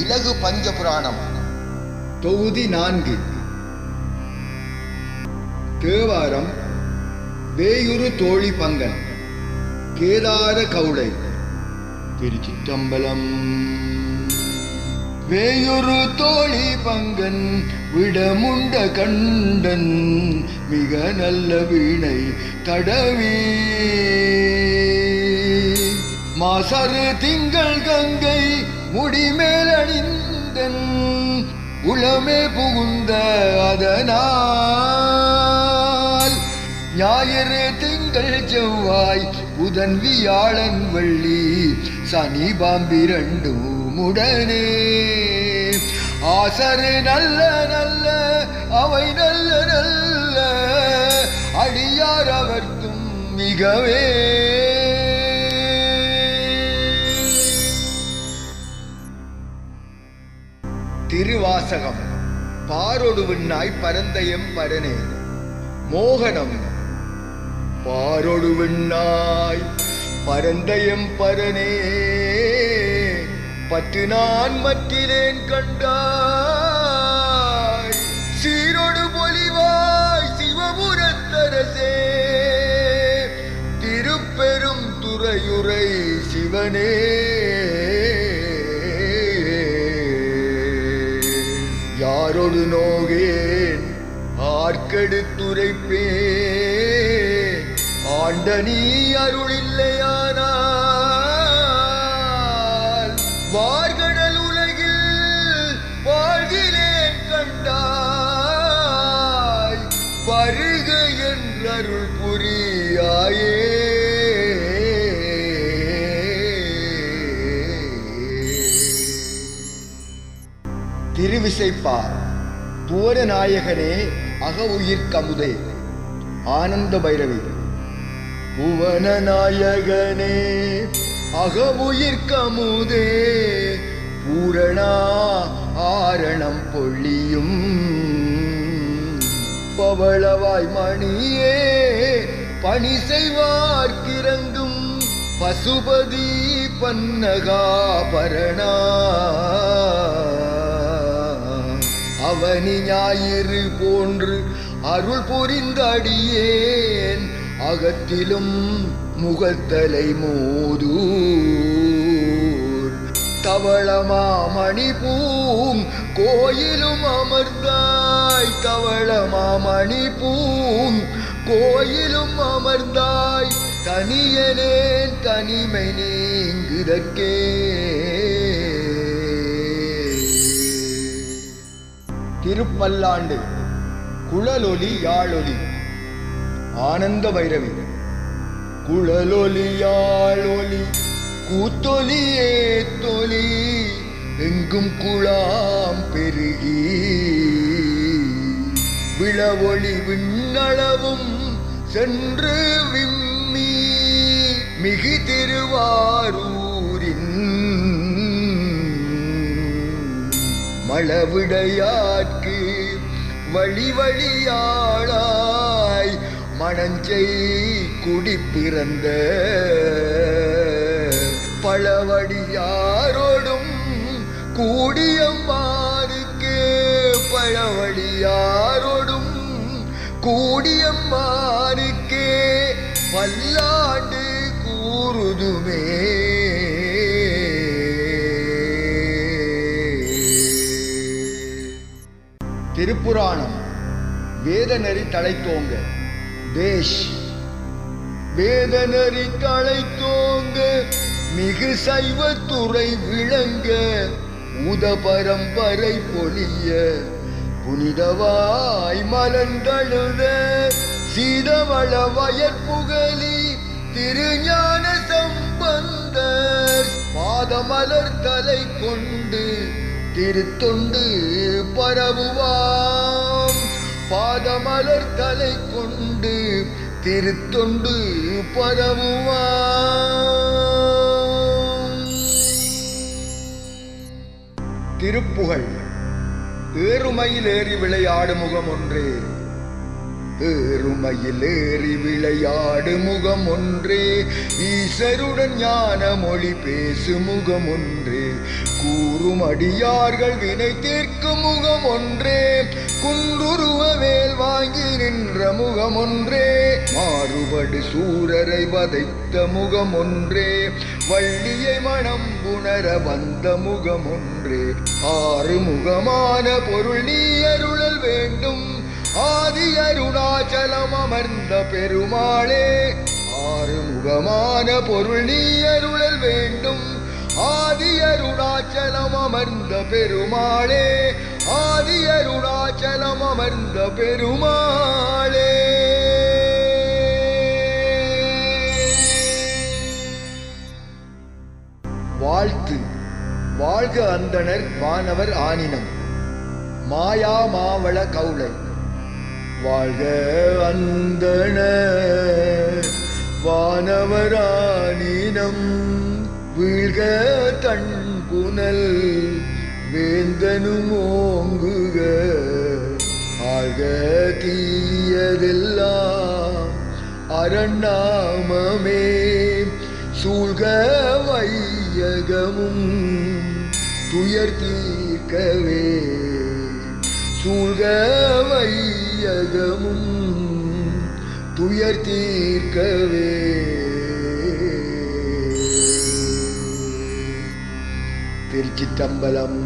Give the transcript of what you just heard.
இலகு பஞ்ச புராணம் தொகுதி நான்கு. தேவாரம் வேயுரு தோழி பங்கன் கேதார கவுளை. திருச்சிற்றம்பலம். வேயுரு தோழி பங்கன் விடமுண்ட கண்டன் மிக நல்ல வீணை தடவி. மாசரு திங்கள் கங்கை முடிமேல் அணிந்தன் உளமே புகுந்த அதனால். ஞாயிறு திங்கள் செவ்வாய் புதன் வியாழன் வள்ளி சனி பாம்பிரண்டும் உடனே ஆசரு நல்ல நல்ல அவை நல்ல நல்ல அடியார் அவர்க்கும் மிகவே. திருவாசகம் பாரொடு பரந்த எம் பரனே மோகனம் பாரொடு பரந்த எம் பரனே பற்று நான் மற்றிலேன் கண்டாய் சீரொடு பொலிவாய் சிவபுரத்தரசே திருப்பெரும் துறையுரை சிவனே யாரொடு நோகேன் ஆர்க்கெடுத்துரைப்பே ஆண்ட நீ அருளில்லையானால் வார்கடல் உலகில் வாழ்கிலேன் கண்டாய். வருக என்றருள் புரியாயே. திருவிசைப்பார். புவனநாயகனே அக உயிர் கமுதே. ஆனந்த பைரவி. புவனநாயகனே அக உயிர் கமுதே. பூரணா ஆரணம் பொழியும். பவளவாய் மணியே பணி செய்வார்க்கிறங்கும் பசுபதி பன்னகாபரணா. அவனி ஞாயிறு போன்று அருள் புரிந்தடியேன். அகத்திலும் முகத்தலை மோதூர். தவளமாமணி பூம் கோயிலும் அமர்ந்தாய். தவளமாமணி பூம் கோயிலும் அமர்ந்தாய். தனியனேன் தனிமை நீங்குதற்கே. திருப்பல்லாண்டு. குழலொலி யாழொலி. ஆனந்த பைரவி குழலொலி யாழொலி. கூத்தொலியே தொலி. எங்கும் குழாம் பெருகி. விழவொளி விண்ணளவும் சென்று விம்மி. மிகு திருவாரூரின் மளவிடையார்க்கு வழி வழியாளாய் மணஞ்சை குடி பிறந்த பழவடியாரோடும் கூடியம்மாருக்கு பழவடியாரோடும் கூடியம்மாருக்கு பல்லாண்டு கூறுதுமே. திருப்புராணம் வேதநெறி தலைத்தோங்க. தேஷ். வேதநெறி தலைத்தோங்க. மிகு சைவத்துறை விளங்க. உத பரம்பரை பொலிய புனிதவாய் மலந்தழுத சீதவள வயற்புகலி திருஞான சம்பந்தர். பாதமலர் தலை கொண்டு திருத்தொண்டு பரவுவாம். பாதமலர் தலை கொண்டு திருத்தொண்டு பரவுவாம். திருப்புகழ் ஏறுமையில் ஏறி விளையாடு முகம் ஒன்றே. ஏறுமையில் ஏறி விளையாடு முகம் ஒன்றே ஈசருடன் ஞான மொழி பேசு முகம் ஒன்றே கூறும் அடியார்கள் வினை தீர்க்கும் முகம் ஒன்றே குன்றுருவ வேல் வாங்கி நின்ற முகம் ஒன்றே மாறுபடு சூரரை வதைத்த முகம் ஒன்றே வள்ளியை மனம் புணர வந்த முகம் ஒன்றே ஆறு முகமான பொருள் நீ அருளல் வேண்டும். ஆதி அருள் அருணாச்சலம் அமர்ந்த பெருமாளே ஆறுமுகமான பொருள் நீ அருளல் வேண்டும். ஆதி அருணாச்சலம் அமர்ந்த பெருமாளே ஆதி அருணாச்சலம் அமர்ந்த பெருமாளே. வாழ்த்து. வாழ்க அந்தணர் வானவர் ஆனினம். மாயா மாவள கவுளை வாழ அந்தண. வானவரானினம் வீழ்க தன் புனல். வேந்தனும் ஓங்குக. ஆக தீயதெல்லாம் அரண்ணாமமே சூழ்க வையகமும். துயர் தீர்க்கவே சூழ்க வை வையகமும் துயர் தீர்க்கவே. திருச்சிற்றம்பலம்